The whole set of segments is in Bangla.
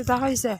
Belki daha güzel.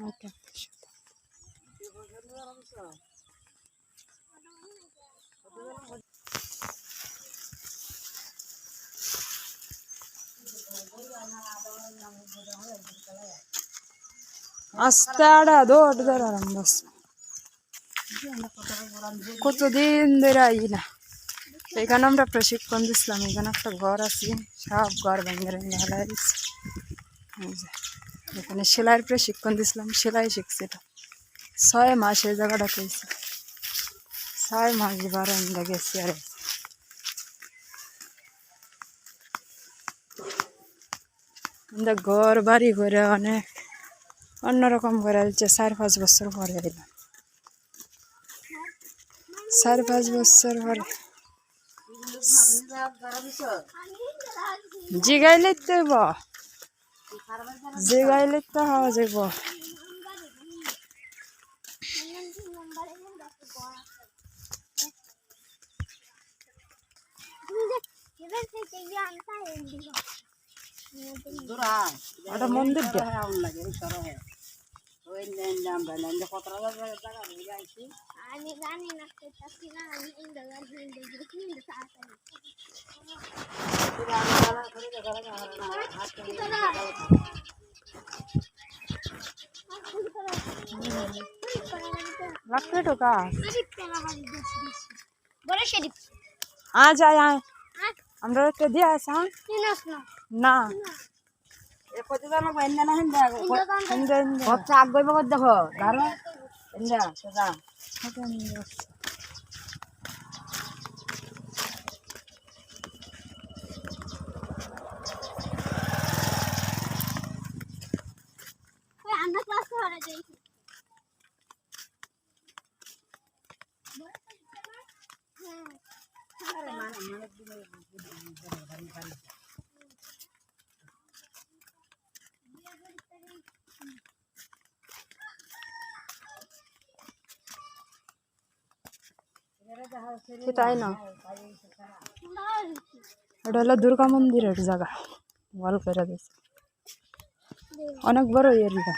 Hadi. అస్తాడా దోడ్దరం బస్ কতদিন ধরে আই না। এখানে আমরা প্রশিক্ষণ দিচ্ছিলাম এখানে একটা ঘর আছে, সব ঘর ভেঙে ভেঙে হেলাই এখানে সেলাইয়ের প্রশিক্ষণ দিছিলাম, সেলাই শিখছিল ছয় মাস এই জায়গাটা পেয়েছি ছয় মাস বারো আমরা গেছি আর। আমরা ঘর বাড়ি করে অনেক অন্যরকম করে চার পাঁচ বছর পরে এলাম চার পাঁচ বছর পরে জিগাইলে হইব। জিগাইলে তো হওয়া যাব ওটা মন্দির দে আমি জানি না করতেছি না আমি ইন্দ্রগার ইন্দ্রগার তাড়াতাড়ি। লাগবে টোকা বড় শরীফ আজ আয় আয়। আমরা দিয়ে আস 된장, 초장, 소금류. 왜안 바꿔서 말해줘. করে যাই না। এটা হলো দুর্গা মন্দিরের জায়গা। ওয়াল করে দিয়েছে। অনেক বড় এরিয়া।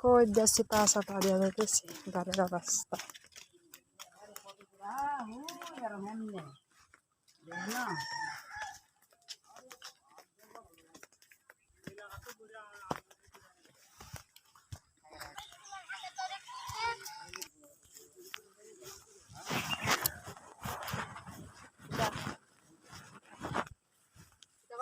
কই দেশি পাশা পাড়িয়া দেখেছি গাড়ির অবস্থা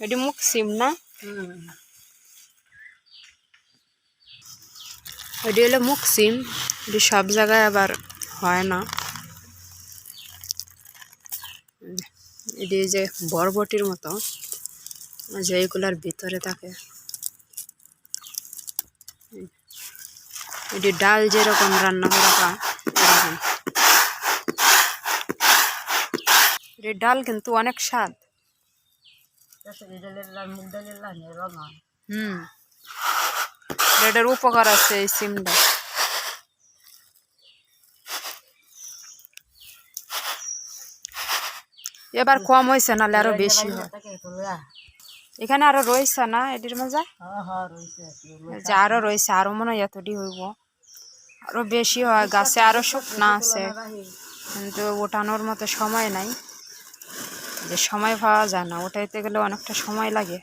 এটি মুখ সিম না এটি হলো মুখ সিম এটি সব জায়গায় আবার হয় না এটি যে বরবটির মতো যে এগুলার ভিতরে থাকে এটি ডাল যেরকম রান্না করা হয় এরকম এটি ডাল কিন্তু অনেক স্বাদ হুম। উপকার আছে এই সিমটা। এবার কম হয়েছে, নাহলে আরও বেশি হয়। এখানে আরও রয়েছে না এটির মজা? যে আরও রয়েছে, আরও মনে হয় এতটি হইব। আরও বেশি হয়, গাছে আরও শুকনা আছে। কিন্তু ওঠানোর মতো সময় নাই। যে সময় পাওয়া যায় না ওটাইতে গেলে অনেকটা সময় লাগে।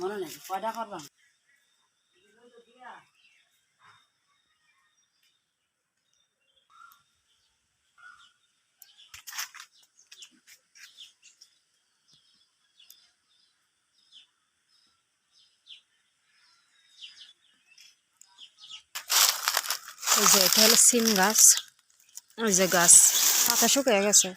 মনে নেই কয়টা করলাম? যে এটা হলো সিম গাছ। ওই যে গাছ পাতা শুকিয়ে গেছে।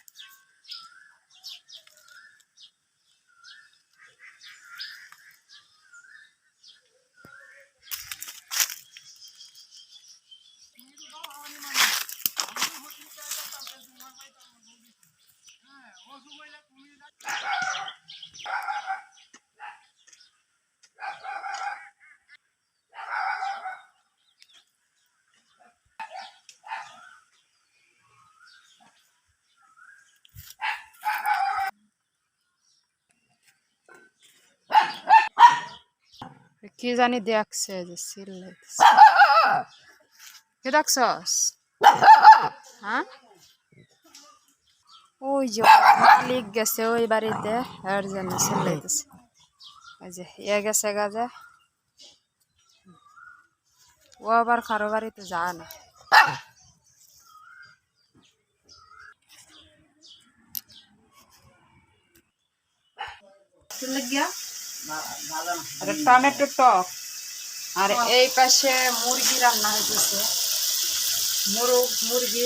কি জানি দেখছে যে সিল লাগছে কি দেখছস? হ্যাঁ? ওই যে মালিক গেছে, ওই বাড়িতে আর জন্য সিল লাগতেছে ওই যে, এ গেছে গাজে ও আবার কারও বাড়িতে যায় না। আর টমেটো টক। আর এই পাশে মুরগি রান্না হইতেছে। মুরগ মুরগি।